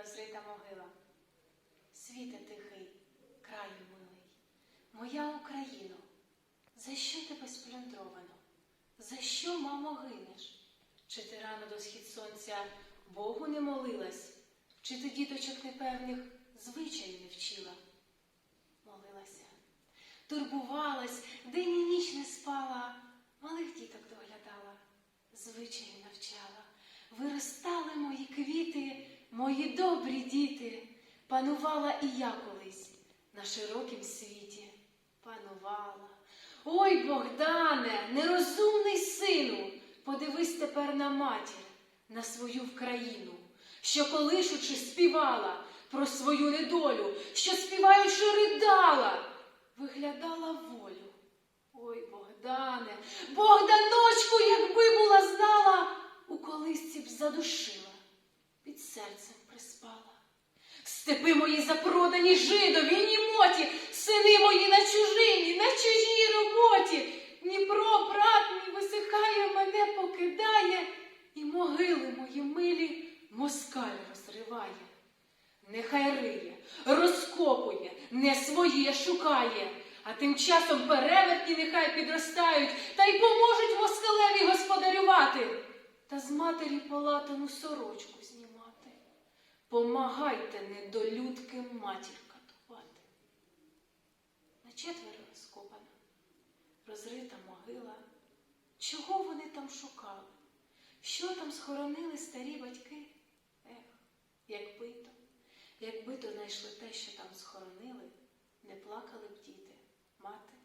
розрита могила. Світе тихий, краю милий, моя Україно, за що тебе сплюндровано? За що, мамо, гинеш? Чи ти рано до схід сонця Богу не молилась? Чи ти діточок непевних звичаїв не вчила? Молилася, турбувалась, день і ніч не спала, малих діток доглядала, звичаї навчала. Квіти, мої добрі діти. Панувала і я колись на широкім світі. Панувала. Ой, Богдане, нерозумний сину, подивись тепер на матір, на свою вкраїну, що колишучи співала про свою недолю, що співаючи ридала, виглядала волю. Ой, Богдане, Богданочку, якби була знала, у колисці б задушила, приспала. Степи мої запродані жидові, німоті, сини мої на чужині, на чужій роботі. Дніпро, брат мій висихає, мене покидає, і могили мої милі москаль розриває. Нехай риє, розкопує, не своє шукає, а тим часом перевертні нехай підростають та й поможуть москалеві господарювати, та з матері полатану сорочку. Помагайте недолюдки матір катувати. На четверо скопана, розрита могила. Чого вони там шукали? Що там схоронили старі батьки? Ех, якби то, якби то знайшли те, що там схоронили, не плакали б діти, мати.